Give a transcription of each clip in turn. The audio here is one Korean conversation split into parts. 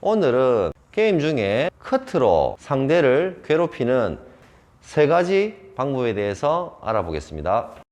오늘은 게임 중에 커트로 상대를 괴롭히는 세 가지 방법에 대해서 알아보겠습니다.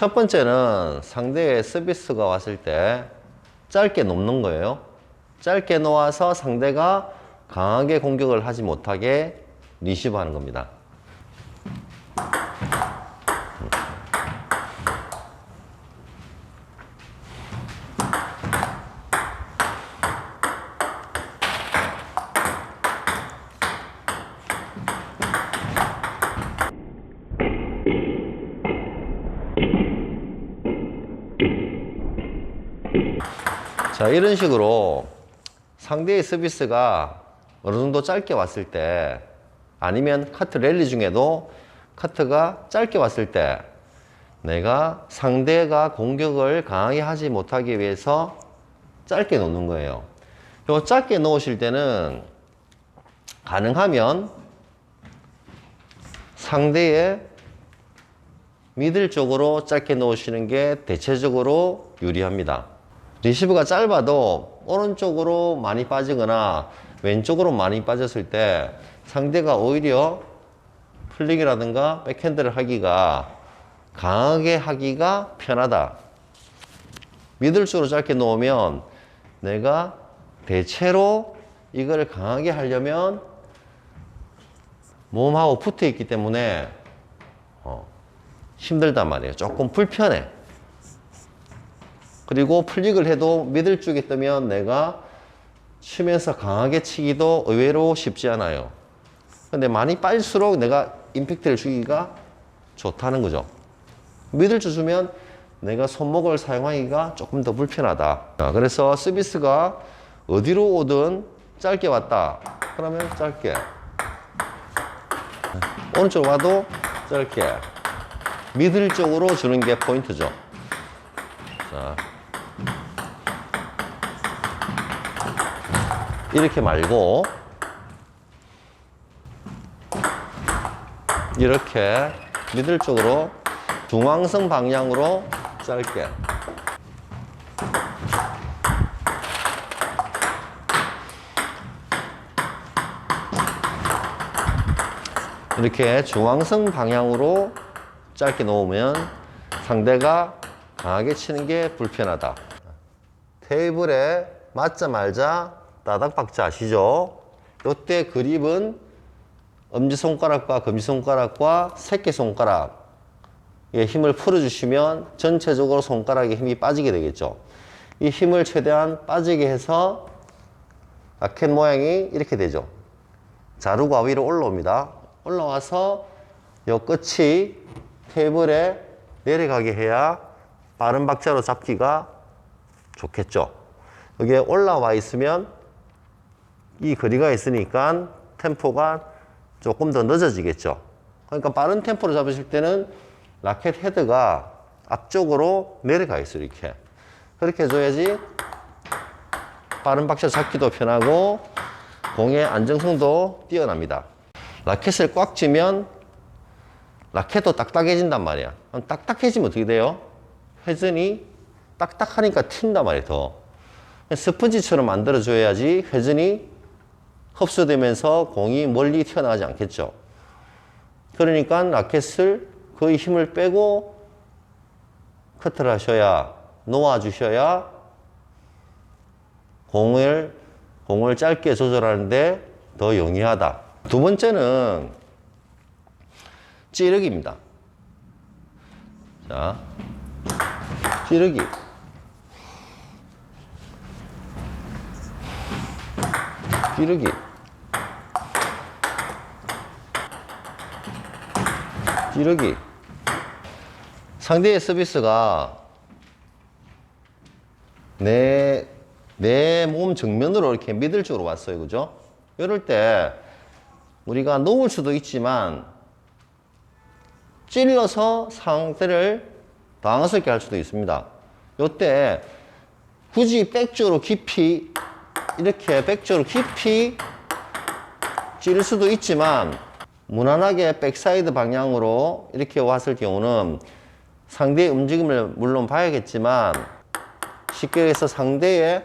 첫 번째는 상대의 서비스가 왔을 때 짧게 놓는 거예요. 짧게 놓아서 상대가 강하게 공격을 하지 못하게 리시브 하는 겁니다. 자, 이런 식으로 상대의 서비스가 어느 정도 짧게 왔을 때 아니면 카트 랠리 중에도 카트가 짧게 왔을 때 내가 상대가 공격을 강하게 하지 못하기 위해서 짧게 놓는 거예요. 요 짧게 놓으실 때는 가능하면 상대의 미들 쪽으로 짧게 놓으시는 게 대체적으로 유리합니다. 리시브가 짧아도 오른쪽으로 많이 빠지거나 왼쪽으로 많이 빠졌을 때 상대가 오히려 플릭이라든가 백핸드를 하기가 강하게 하기가 편하다. 미들 쪽으로 짧게 놓으면 내가 대체로 이걸 강하게 하려면 몸하고 붙어 있기 때문에 어, 힘들단 말이에요. 조금 불편해. 그리고 플릭을 해도 미들 쪽에 뜨면 내가 치면서 강하게 치기도 의외로 쉽지 않아요. 근데 많이 빠질수록 내가 임팩트를 주기가 좋다는 거죠. 미들 쪽 주면 내가 손목을 사용하기가 조금 더 불편하다. 자, 그래서 서비스가 어디로 오든 짧게 왔다. 그러면 짧게. 오른쪽 와도 짧게. 미들 쪽으로 주는 게 포인트죠. 자. 이렇게 말고 이렇게 미들 쪽으로 중앙성 방향으로 짧게 이렇게 중앙성 방향으로 짧게 놓으면 상대가 강하게 치는 게 불편하다. 테이블에 맞자 말자 따닥 박자 아시죠? 이때 그립은 엄지손가락과 검지손가락과 새끼손가락에 힘을 풀어주시면 전체적으로 손가락에 힘이 빠지게 되겠죠. 이 힘을 최대한 빠지게 해서 라켓 모양이 이렇게 되죠. 자루가 위로 올라옵니다. 올라와서 이 끝이 테이블에 내려가게 해야 빠른 박자로 잡기가 좋겠죠. 여기에 올라와 있으면 이 거리가 있으니까 템포가 조금 더 늦어지겠죠. 그러니까 빠른 템포로 잡으실 때는 라켓 헤드가 앞쪽으로 내려가 있어요, 이렇게. 그렇게 해줘야지 빠른 박자 잡기도 편하고 공의 안정성도 뛰어납니다. 라켓을 꽉 쥐면 라켓도 딱딱해진단 말이야. 그럼 딱딱해지면 어떻게 돼요? 회전이 딱딱하니까 튄단 말이에요, 더. 스펀지처럼 만들어줘야지 회전이 흡수되면서 공이 멀리 튀어나가지 않겠죠. 그러니까 라켓을 거의 힘을 빼고 커트를 하셔야, 놓아주셔야 공을, 공을 짧게 조절하는데 더 용이하다. 두 번째는 찌르기입니다. 자, 찌르기. 찌르기. 찌르기. 상대의 서비스가 내, 내 몸 정면으로 이렇게 미들 쪽으로 왔어요. 그죠? 이럴 때 우리가 놓을 수도 있지만 찔러서 상대를 당황스럽게 할 수도 있습니다. 요때 굳이 백쪽으로 깊이 이렇게 백쪽으로 깊이 찌를 수도 있지만 무난하게 백사이드 방향으로 이렇게 왔을 경우는 상대의 움직임을 물론 봐야겠지만 쉽게 해서 상대의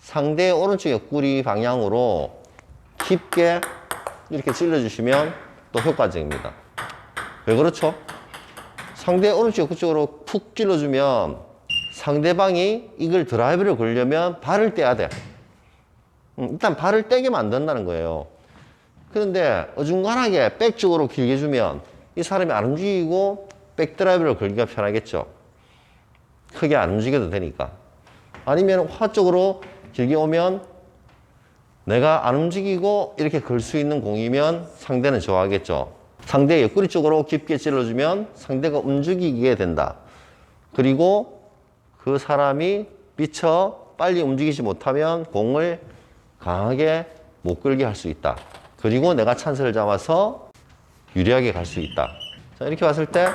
상대의 오른쪽 옆구리 방향으로 깊게 이렇게 찔러주시면 또 효과적입니다. 왜 그렇죠? 상대 오른쪽 옆구리 쪽으로 푹 찔러주면 상대방이 이걸 드라이브를 걸려면 발을 떼야 돼. 음, 일단 발을 떼게 만든다는 거예요. 그런데 어중간하게 백 쪽으로 길게 주면 이 사람이 안 움직이고 백 드라이브를 걸기가 편하겠죠. 크게 안 움직여도 되니까. 아니면 화 쪽으로 길게 오면 내가 안 움직이고 이렇게 걸 수 있는 공이면 상대는 좋아하겠죠. 상대 옆구리 쪽으로 깊게 찔러주면 상대가 움직이게 된다. 그리고 그 사람이 미처 빨리 움직이지 못하면 공을 강하게 못 끌게 할 수 있다. 그리고 내가 찬스를 잡아서 유리하게 갈 수 있다. 자, 이렇게 왔을 때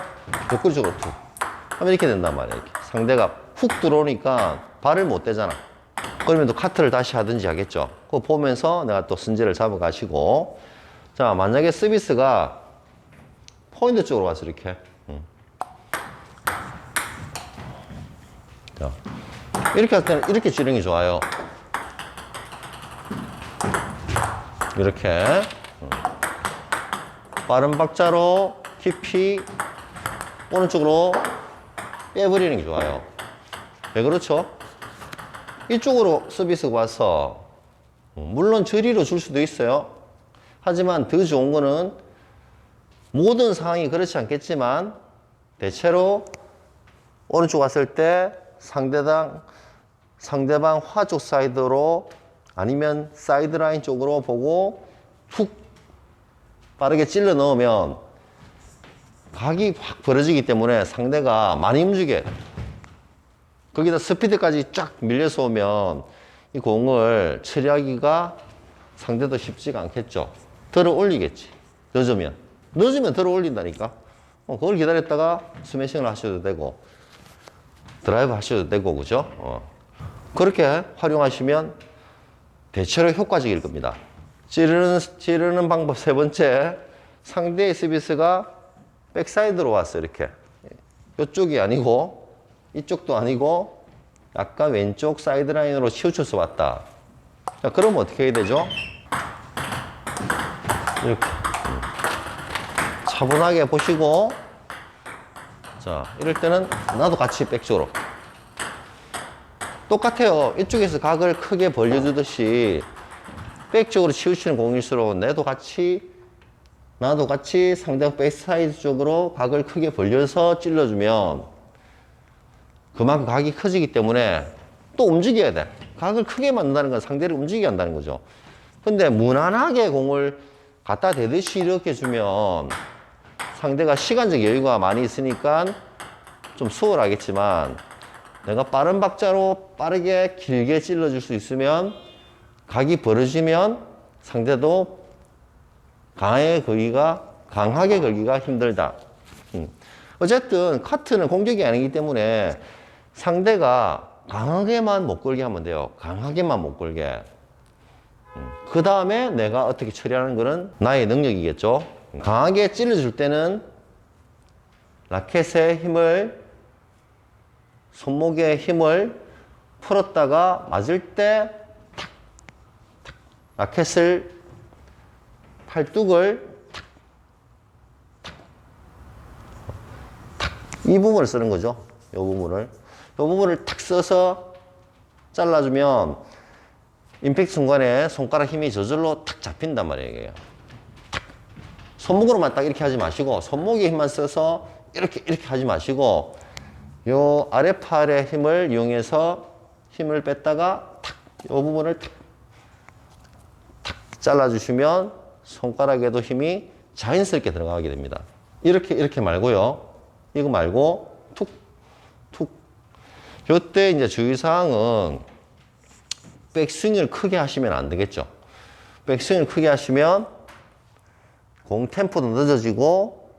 옆구리 쪽으로 툭 하면 이렇게 된단 말이야. 이렇게. 상대가 훅 들어오니까 발을 못 대잖아. 그러면 또 카트를 다시 하든지 하겠죠. 그거 보면서 내가 또 순지를 잡아가시고 자 만약에 서비스가 포인트 쪽으로 가서 이렇게 음. 자 이렇게 할 때는 이렇게 게 좋아요. 이렇게 음. 빠른 박자로 깊이 오른쪽으로 빼버리는 게 좋아요. 왜 그렇죠? 이쪽으로 서비스가 와서 물론 저리로 줄 수도 있어요. 하지만 더 좋은 거는 모든 상황이 그렇지 않겠지만 대체로 오른쪽 왔을 때 상대방 상대방 화쪽 사이드로 아니면 사이드 라인 쪽으로 보고 훅 빠르게 찔러 넣으면 각이 확 벌어지기 때문에 상대가 많이 움직여요. 거기다 스피드까지 쫙 밀려서 오면 이 공을 처리하기가 상대도 쉽지가 않겠죠. 들어 올리겠지. 늦으면. 늦으면 들어 올린다니까. 어, 그걸 기다렸다가 스매싱을 하셔도 되고, 드라이브 하셔도 되고, 그죠? 어. 그렇게 활용하시면 대체로 효과적일 겁니다. 찌르는, 찌르는 방법 세 번째, 상대의 서비스가 백사이드로 왔어, 이렇게. 이쪽이 아니고, 이쪽도 아니고 약간 왼쪽 사이드라인으로 치우쳐서 왔다. 자, 그러면 어떻게 해야 되죠? 이렇게 음. 차분하게 보시고 자, 이럴 때는 나도 같이 백쪽으로 똑같아요. 이쪽에서 각을 크게 벌려주듯이 백쪽으로 치우치는 공일수록 내도 같이 나도 같이 상대방 백사이드 쪽으로 각을 크게 벌려서 찔러주면 그만큼 각이 커지기 때문에 또 움직여야 돼. 각을 크게 만든다는 건 상대를 움직이게 한다는 거죠. 근데 무난하게 공을 갖다 대듯이 이렇게 주면 상대가 시간적 여유가 많이 있으니까 좀 수월하겠지만 내가 빠른 박자로 빠르게 길게 찔러줄 수 있으면 각이 벌어지면 상대도 강하게 걸기가 강하게 걸기가 힘들다. 음. 어쨌든 카트는 공격이 아니기 때문에 상대가 강하게만 못 걸게 하면 돼요. 강하게만 못 걸게. 그 다음에 내가 어떻게 처리하는 거는 나의 능력이겠죠. 강하게 찔러줄 때는 라켓의 힘을, 손목의 힘을 풀었다가 맞을 때 탁, 탁, 라켓을, 팔뚝을 탁, 탁, 탁, 이 부분을 쓰는 거죠. 이 부분을. 이 부분을 탁 써서 잘라주면 임팩트 순간에 손가락 힘이 저절로 탁 잡힌단 말이에요. 탁. 손목으로만 딱 이렇게 하지 마시고 손목에 힘만 써서 이렇게 이렇게 하지 마시고 요 아래 팔의 힘을 이용해서 힘을 뺐다가 탁, 요 부분을 탁, 탁 잘라주시면 손가락에도 힘이 자연스럽게 들어가게 됩니다. 이렇게 이렇게 말고요. 이거 말고 툭, 툭. 요때 이제 주의사항은 백스윙을 크게 하시면 안 되겠죠. 백스윙을 크게 하시면 공 템포도 늦어지고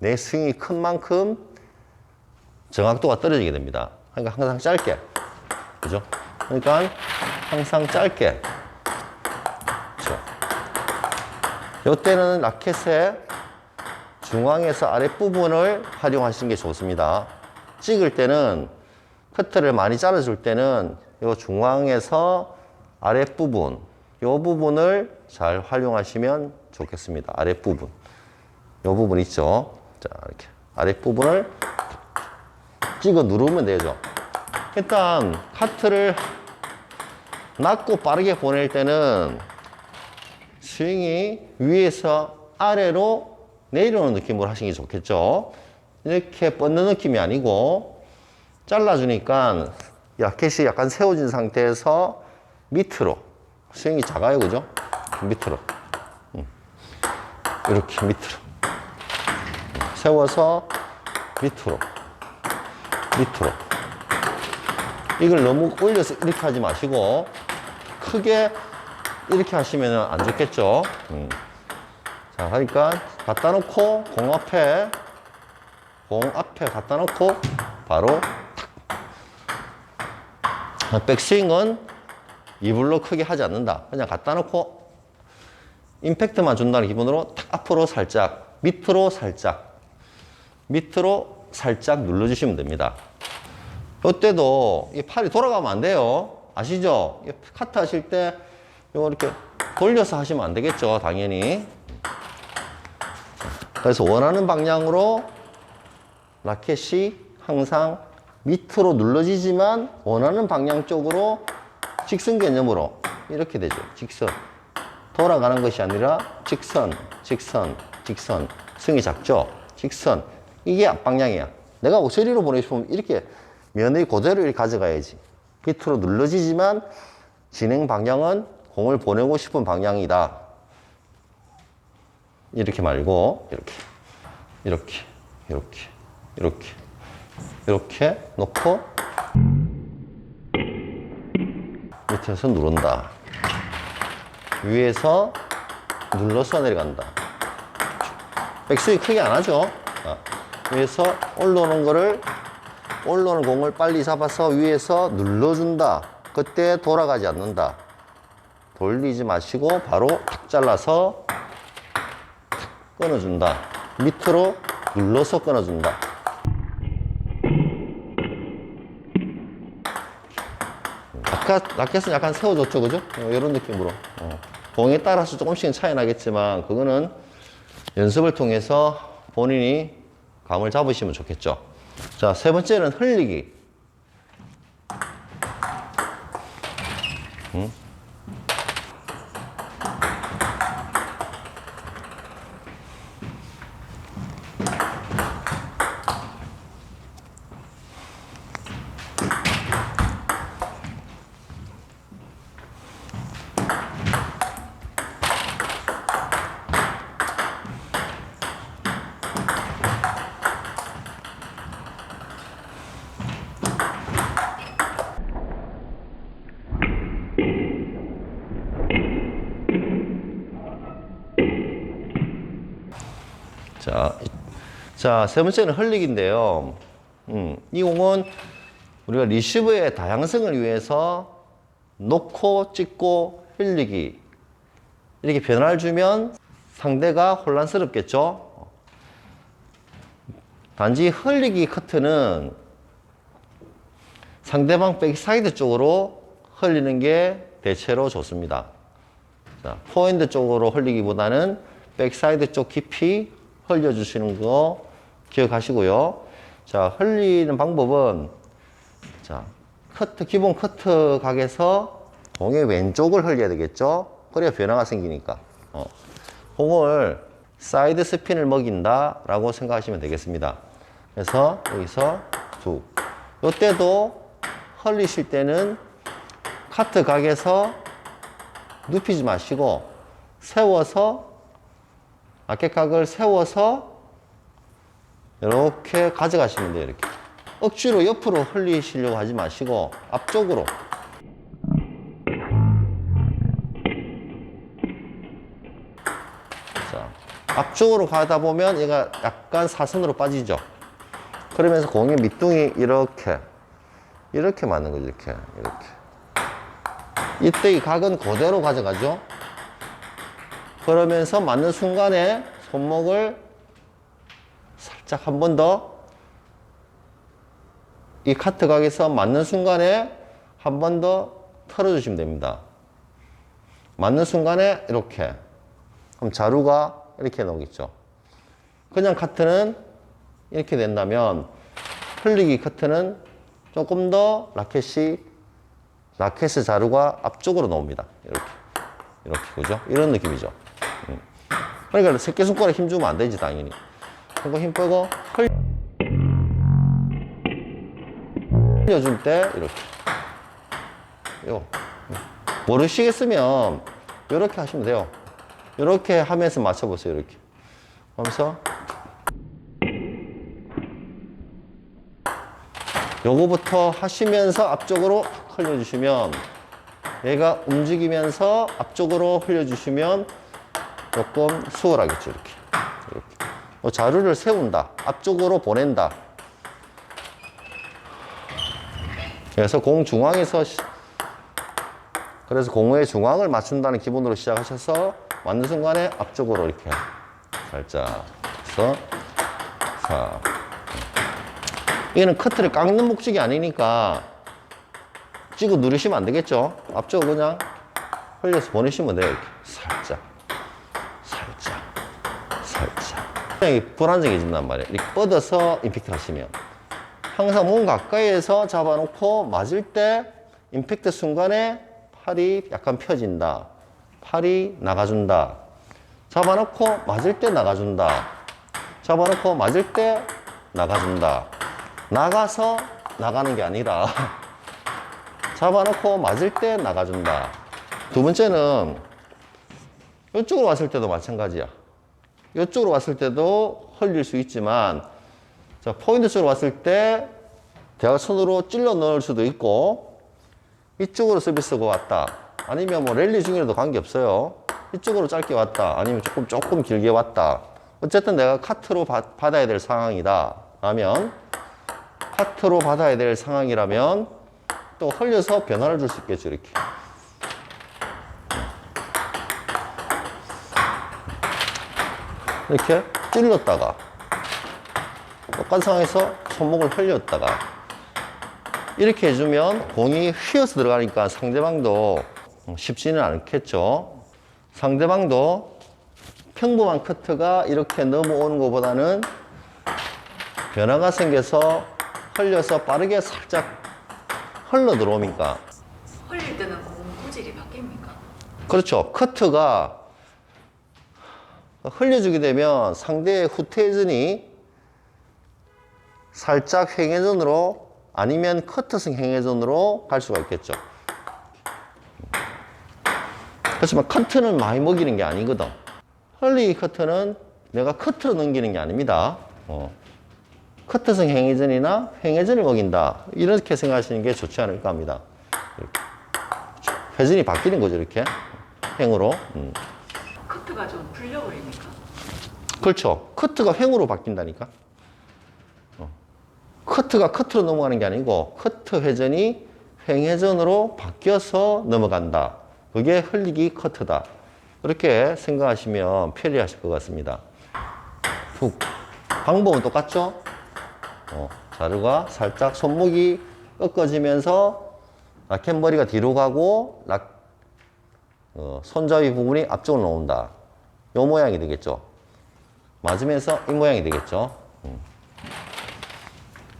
내 스윙이 큰 만큼 정확도가 떨어지게 됩니다. 그러니까 항상 짧게. 그죠? 그러니까 항상 짧게. 그죠? 요때는 라켓의 중앙에서 아랫부분을 활용하시는 게 좋습니다. 찍을 때는 커트를 많이 자르줄 때는 요 중앙에서 아랫부분, 요 부분을 잘 활용하시면 좋겠습니다. 아랫부분. 요 부분 있죠? 자, 이렇게. 아랫부분을 찍어 누르면 되죠. 일단, 카트를 낮고 빠르게 보낼 때는 스윙이 위에서 아래로 내려오는 느낌으로 하시는 게 좋겠죠. 이렇게 뻗는 느낌이 아니고 잘라주니까 라켓이 약간 세워진 상태에서 밑으로 스윙이 작아요, 그죠? 밑으로 음. 이렇게 밑으로 세워서 밑으로 밑으로 이걸 너무 올려서 이렇게 하지 마시고 크게 이렇게 하시면 안 좋겠죠. 음. 자, 그러니까 갖다 놓고 공 앞에 공 앞에 갖다 놓고 바로 탁. 백스윙은 이불로 크게 하지 않는다. 그냥 갖다 놓고 임팩트만 준다는 기분으로 탁 앞으로 살짝 밑으로 살짝 밑으로 살짝 눌러주시면 됩니다. 이때도 이 팔이 돌아가면 안 돼요. 아시죠? 이 카트 하실 때 이렇게 돌려서 하시면 안 되겠죠. 당연히. 그래서 원하는 방향으로 라켓이 항상 밑으로 눌러지지만 원하는 방향 쪽으로 직선 개념으로 이렇게 되죠. 직선. 돌아가는 것이 아니라 직선, 직선, 직선. 스윙이 작죠? 직선. 이게 앞방향이야. 내가 오세리로 보내고 싶으면 이렇게 면의 그대로 이렇게 가져가야지. 밑으로 눌러지지만 진행 방향은 공을 보내고 싶은 방향이다. 이렇게 말고 이렇게 이렇게 이렇게 이렇게 이렇게 놓고 밑에서 누른다. 위에서 눌러서 내려간다. 백스윙 크게 안 하죠. 자, 위에서 올라오는 거를 올라오는 공을 빨리 잡아서 위에서 눌러준다. 그때 돌아가지 않는다. 돌리지 마시고 바로 탁 잘라서 탁 끊어준다. 밑으로 눌러서 끊어준다. 아까 라켓은 약간 세워줬죠, 그죠? 이런 느낌으로. 어. 공에 따라서 조금씩은 차이 나겠지만, 그거는 연습을 통해서 본인이 감을 잡으시면 좋겠죠. 자, 세 번째는 흘리기. 자, 이- 자, 세 번째는 흘리기인데요. 음, 이 공은 우리가 리시브의 다양성을 위해서 놓고 찍고 흘리기 이렇게 변화를 주면 상대가 혼란스럽겠죠. 단지 흘리기 커트는 상대방 백사이드 쪽으로 흘리는 게 대체로 좋습니다. 자, 포핸드 쪽으로 흘리기보다는 백사이드 쪽 깊이 흘려주시는 거 기억하시고요. 자, 흘리는 방법은 자, 커트, 기본 커트 각에서 공의 왼쪽을 흘려야 되겠죠? 그래야 변화가 생기니까. 어. 공을 사이드 스핀을 먹인다 라고 생각하시면 되겠습니다. 그래서 여기서 두. 요때도 흘리실 때는 카트 각에서 눕히지 마시고 세워서 라켓각을 세워서 이렇게 가져가시면 돼요 이렇게 억지로 옆으로 흘리시려고 하지 마시고 앞쪽으로 자, 앞쪽으로 가다 보면 얘가 약간 사선으로 빠지죠 그러면서 공의 밑둥이 이렇게 이렇게 맞는 거죠, 이렇게. 이렇게. 이때 이 각은 그대로 가져가죠. 그러면서 맞는 순간에 손목을 살짝 한 번 더 이 카트 각에서 맞는 순간에 한 번 더 털어주시면 됩니다. 맞는 순간에 이렇게. 그럼 자루가 이렇게 나오겠죠. 그냥 카트는 이렇게 된다면 흘리기 커트는 조금 더 라켓이 라켓의 자루가 앞쪽으로 나옵니다. 이렇게 이렇게 그죠? 이런 느낌이죠. 음. 그러니까 새끼손가락 힘 주면 안 되지 당연히. 이거 힘 빼고 흘- 흘려줄 때 이렇게 요 모르시겠으면 이렇게 하시면 돼요. 이렇게 하면서 맞춰보세요. 이렇게 하면서 요거부터 하시면서 앞쪽으로 흘려주시면 얘가 움직이면서 앞쪽으로 흘려주시면 조금 수월하겠죠 이렇게 이렇게 뭐 자루를 세운다 앞쪽으로 보낸다 그래서 공 중앙에서 시- 그래서 공의 중앙을 맞춘다는 기본으로 시작하셔서 맞는 순간에 앞쪽으로 이렇게 살짝 해서 자 이거는 커트를 깎는 목적이 아니니까 찍어 누르시면 안 되겠죠? 앞쪽으로 그냥 흘려서 보내시면 돼요. 이렇게. 살짝, 살짝, 이게 불안정해진단 말이에요. 이렇게 뻗어서 임팩트 하시면. 항상 몸 가까이에서 잡아놓고 맞을 때 임팩트 순간에 팔이 약간 펴진다. 팔이 나가준다. 잡아놓고 맞을 때 나가준다. 잡아놓고 맞을 때 나가준다. 나가서 나가는 게 아니라 잡아놓고 맞을 때 나가준다. 두 번째는 이쪽으로 왔을 때도 마찬가지야. 이쪽으로 왔을 때도 흘릴 수 있지만 자, 포인트 쪽으로 왔을 때 대각 선으로 찔러 넣을 수도 있고 이쪽으로 서비스가 왔다. 아니면 뭐 랠리 중이라도 관계없어요. 이쪽으로 짧게 왔다. 아니면 조금 조금 길게 왔다. 어쨌든 내가 카트로 받, 받아야 될 상황이다. 라면 카트로 받아야 될 상황이라면 또 흘려서 변화를 줄 수 있겠죠 이렇게 이렇게 찔렀다가 똑같은 상황에서 손목을 흘렸다가 이렇게 해주면 공이 휘어서 들어가니까 상대방도 쉽지는 않겠죠. 상대방도 평범한 커트가 이렇게 넘어오는 것보다는 변화가 생겨서 흘려서 빠르게 살짝 흘러 들어오니까? 흘릴 때는 공 구질이 바뀝니까? 그렇죠. 커트가 흘려주게 되면 상대의 후퇴전이 살짝 행회전으로 아니면 커트성 행회전으로 갈 수가 있겠죠. 그렇지만 커트는 많이 먹이는 게 아니거든. 흘리기 커트는 내가 커트로 넘기는 게 아닙니다. 어. 커트성 행회전이나 행회전을 먹인다. 이렇게 생각하시는 게 좋지 않을까 합니다. 회전이 바뀌는 거죠 이렇게. 행으로. 음. 커트가 좀 풀려버립니까? 그렇죠. 커트가 횡으로 바뀐다니까. 어. 커트가 커트로 넘어가는 게 아니고 커트 회전이 횡회전으로 바뀌어서 넘어간다. 그게 흘리기 커트다. 이렇게 생각하시면 편리하실 것 같습니다. 툭 방법은 똑같죠? 어, 자루가 살짝 손목이 꺾어지면서 라켓 머리가 뒤로 가고 락, 어, 손잡이 부분이 앞쪽으로 나온다. 요 모양이 되겠죠. 맞으면서 이 모양이 되겠죠. 음.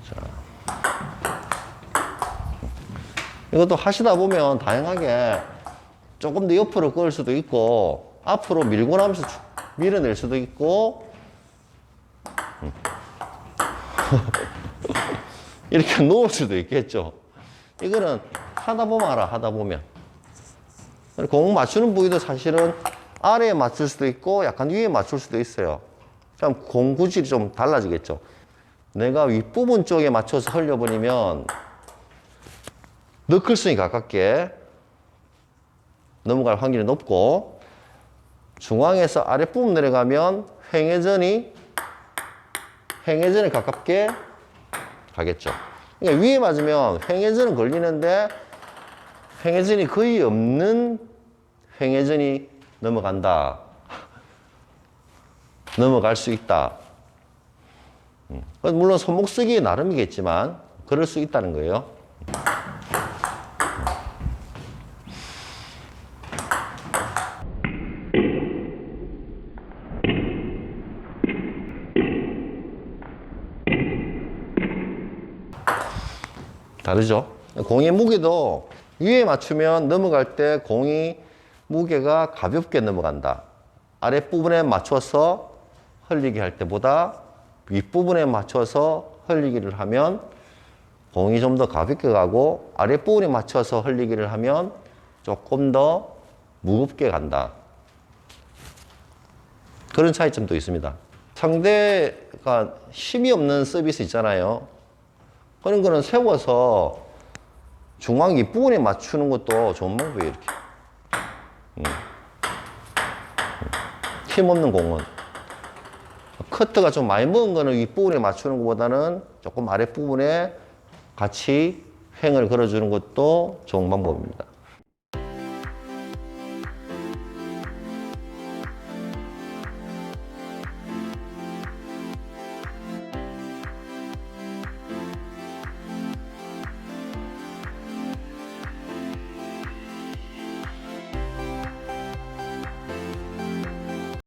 자. 이것도 하시다 보면 다양하게 조금 더 옆으로 끌 수도 있고 앞으로 밀고 나면서 쭉 밀어낼 수도 있고 이렇게 놓을 수도 있겠죠. 이거는 하다 보면 알아, 하다 보면. 공 맞추는 부위도 사실은 아래에 맞출 수도 있고 약간 위에 맞출 수도 있어요. 그럼 공 구질이 좀 달라지겠죠. 내가 윗부분 쪽에 맞춰서 흘려버리면 너클슨이 가깝게 넘어갈 확률이 높고 중앙에서 아랫부분 내려가면 횡회전이 횡회전에 가깝게 가겠죠. 그러니까 위에 맞으면 횡회전은 걸리는데 횡회전이 거의 없는 횡회전이 넘어간다. 넘어갈 수 있다. 음. 물론 손목 쓰기 나름이겠지만 그럴 수 있다는 거예요. 다르죠? 공의 무게도 위에 맞추면 넘어갈 때 공이 무게가 가볍게 넘어간다. 아랫부분에 맞춰서 흘리기 할 때보다 윗부분에 맞춰서 흘리기를 하면 공이 좀 더 가볍게 가고 아랫부분에 맞춰서 흘리기를 하면 조금 더 무겁게 간다. 그런 차이점도 있습니다. 상대가 힘이 없는 서비스 있잖아요. 그런 거는 세워서 중앙 윗부분에 맞추는 것도 좋은 방법이에요, 이렇게. 음. 힘 없는 공은. 커트가 좀 많이 먹은 거는 윗부분에 맞추는 것보다는 조금 아랫부분에 같이 횡을 걸어주는 것도 좋은 방법입니다.